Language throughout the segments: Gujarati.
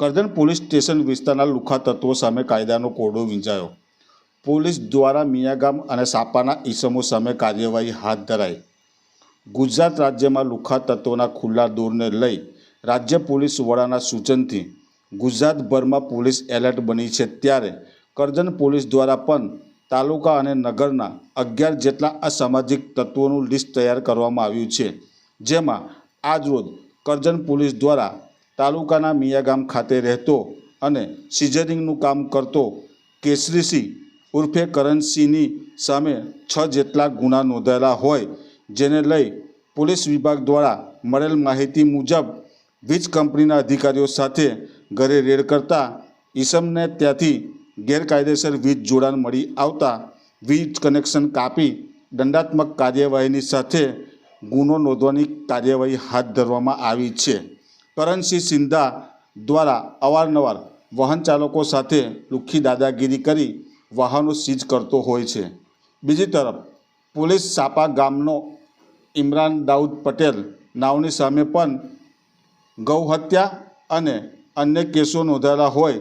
કરજણ પોલીસ સ્ટેશન વિસ્તારના લુખા તત્વો સામે કાયદાનો કોડો વીંજાયો. પોલીસ દ્વારા મિયાગામ અને સાપાના ઈસમો સામે કાર્યવાહી હાથ ધરાઈ. ગુજરાત રાજ્યમાં લુખા તત્વોના ખુલ્લા દૂરને લઈ રાજ્ય પોલીસ વડાના સૂચનથી ગુજરાતભરમાં પોલીસ એલર્ટ બની છે ત્યારે કરજણ પોલીસ દ્વારા પણ તાલુકા અને નગરના અગિયાર જેટલા અસામાજિક તત્વોનું લિસ્ટ તૈયાર કરવામાં આવ્યું છે. જેમાં આજરોજ કરજણ પોલીસ દ્વારા તાલુકાના મિયાગામ ખાતે રહેતો અને સિઝરિંગનું કામ કરતો કેસરીસિંહ ઉર્ફે કરણસિંહની સામે છ જેટલા ગુના નોંધાયેલા હોય, જેને લઈ પોલીસ વિભાગ દ્વારા મળેલ માહિતી મુજબ વીજ કંપનીના અધિકારીઓ સાથે ઘરે રેડ કરતા ઈસમને ત્યાંથી ગેરકાયદેસર વીજ જોડાણ મળી આવતા વીજ કનેક્શન કાપી દંડાત્મક કાર્યવાહીની સાથે ગુનો નોંધવાની કાર્યવાહી હાથ ધરવામાં આવી છે. કરણસિંહ સિંધા દ્વારા અવારનવાર વાહન ચાલકો સાથે લુખ્ખી દાદાગીરી કરી વાહનો સીઝ કરતો હોય છે. બીજી તરફ, પોલીસ સાપા ગામનો ઇમરાન દાઉદ પટેલ નાવની સામે પણ ગૌ હત્યા અને અન્ય કેસો નોંધાયેલા હોય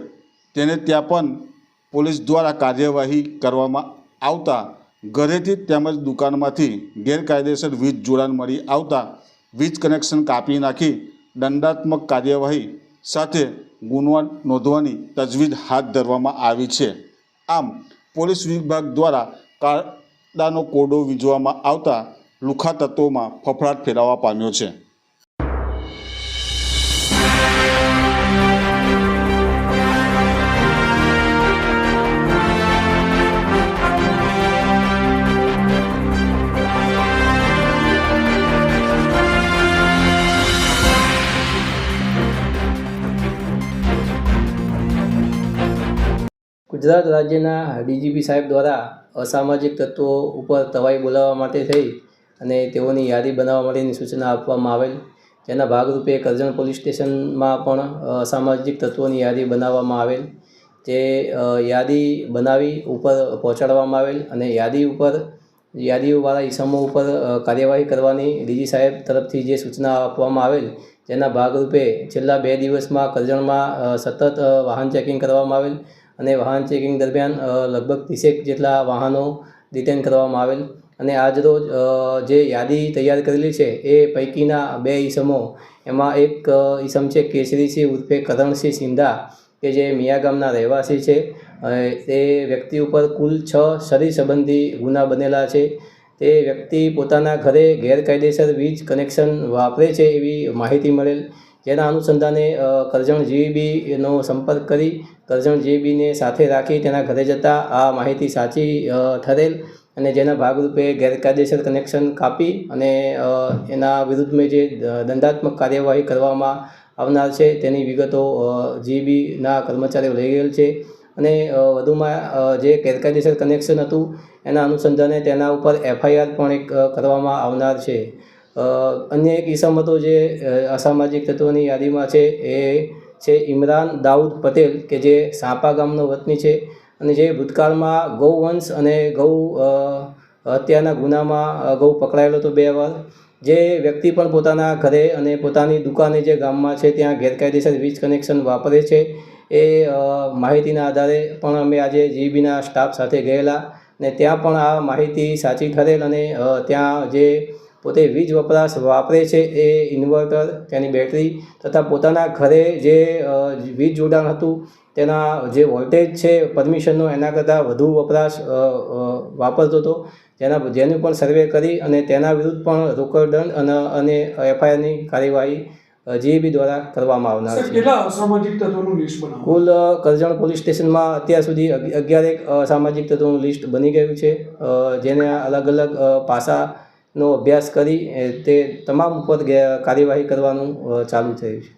તેને ત્યાં પણ પોલીસ દ્વારા કાર્યવાહી કરવામાં આવતા ઘરેથી તેમજ દુકાનમાંથી ગેરકાયદેસર વીજ જોડાણ મળી આવતા વીજ કનેક્શન કાપી નાખી દંડાત્મક કાર્યવાહી સાથે ગુનો નોંધવાની તજવીજ હાથ ધરવામાં આવી છે. આમ, પોલીસ વિભાગ દ્વારા કાયદાનો કોડો વીજવામાં આવતા લુખા તત્વોમાં ફફડાટ ફેલાવા પામ્યો છે. ગુજરાત રાજ્યના ડીજીપી સાહેબ દ્વારા અસામાજિક તત્વો ઉપર તવાઈ બોલાવવા માટે થઈ અને તેઓની યાદી બનાવવા માટેની સૂચના આપવામાં આવેલ. જેના ભાગરૂપે કરજણ પોલીસ સ્ટેશનમાં પણ અસામાજિક તત્વોની યાદી બનાવવામાં આવેલ. તે યાદી બનાવી ઉપર પહોંચાડવામાં આવેલ અને યાદી ઉપર યાદીઓવાળા ઈસમો ઉપર કાર્યવાહી કરવાની ડીજી સાહેબ તરફથી જે સૂચના આપવામાં આવેલ, જેના ભાગરૂપે છેલ્લા બે દિવસમાં કરજણમાં સતત વાહન ચેકિંગ કરવામાં આવેલ અને વાહન ચેકિંગ દરમિયાન લગભગ ત્રીસેક જેટલા વાહનો ડિટેન કરવામાં આવેલ. અને આજરોજ જે યાદી તૈયાર કરેલી છે, એ પૈકીના બે ઈસમો, એમાં એક ઈસમ છે કેસરીસિંહ ઉર્ફે કરણસિંહ સિંધા કે જે મિયા ગામના રહેવાસી છે. તે વ્યક્તિ ઉપર કુલ છ શરીર સંબંધી ગુના બનેલા છે. તે વ્યક્તિ પોતાના ઘરે ગેરકાયદેસર વીજ કનેક્શન વાપરે છે એવી માહિતી મળેલ. જેના અનુસંધાને કરજણ જીબીનો સંપર્ક કરી, કરજણ જીબીને સાથે રાખી તેના ઘરે જતાં આ માહિતી સાચી ઠરેલ અને જેના ભાગરૂપે ગેરકાયદેસર કનેક્શન કાપી અને એના એના વિરુદ્ધમાં જે દંડાત્મક કાર્યવાહી કરવામાં આવનાર છે તેની વિગતો જીબીના કર્મચારીઓ લઈ ગયેલ છે અને વધુમાં જે ગેરકાયદેસર કનેક્શન હતું એના અનુસંધાને તેના ઉપર એફઆઈઆર પણ એક કરવામાં આવનાર છે. અન્ય એક ઇસમ જે અસામાજિક તત્વોની યાદીમાં છે, એ છે ઇમરાન દાઉદ પટેલ, કે જે સાપા ગામનો વતની છે. અને જે ભૂતકાળમાં ગૌવંશ અને ગૌ હત્યાના ગુનામાં ગૌ પકડાયેલો હતો બે વાર. જે વ્યક્તિ પણ પોતાના ઘરે અને પોતાની દુકાને જે ગામમાં છે, ત્યાં ગેરકાયદેસર વીજ કનેક્શન વાપરે છે. એ માહિતીના આધારે પણ અમે આજે જીબીના સ્ટાફ સાથે ગયેલા. ને ત્યાં પણ આ માહિતી સાચી ઠરેલ અને ત્યાં જે પોતે વીજ વપરાશ વાપરે છે એ ઇન્વર્ટર તેની બેટરી તથા પોતાના ઘરે જે વીજ જોડાણ હતું તેના જે વોલ્ટેજ છે પરમિશનનો એના કરતાં વધુ વપરાશ વાપરતો હતો. જેના જેનું પણ સર્વે કરી અને તેના વિરુદ્ધ પણ રોકડ દંડ અને અને એફઆઈઆરની કાર્યવાહી જીએબી દ્વારા કરવામાં આવનાર છે. અસામાજિક કુલ કરજણ પોલીસ સ્ટેશનમાં અત્યાર સુધી અગિ- અગિયારેક અ, સામાજિક તત્વોનું લિસ્ટ બની ગયું છે. જેને અલગ અલગ અ, પાસાનો અભ્યાસ કરી તે તમામ ઉપર કાર્યવાહી કરવાનું ચાલુ થયું છે.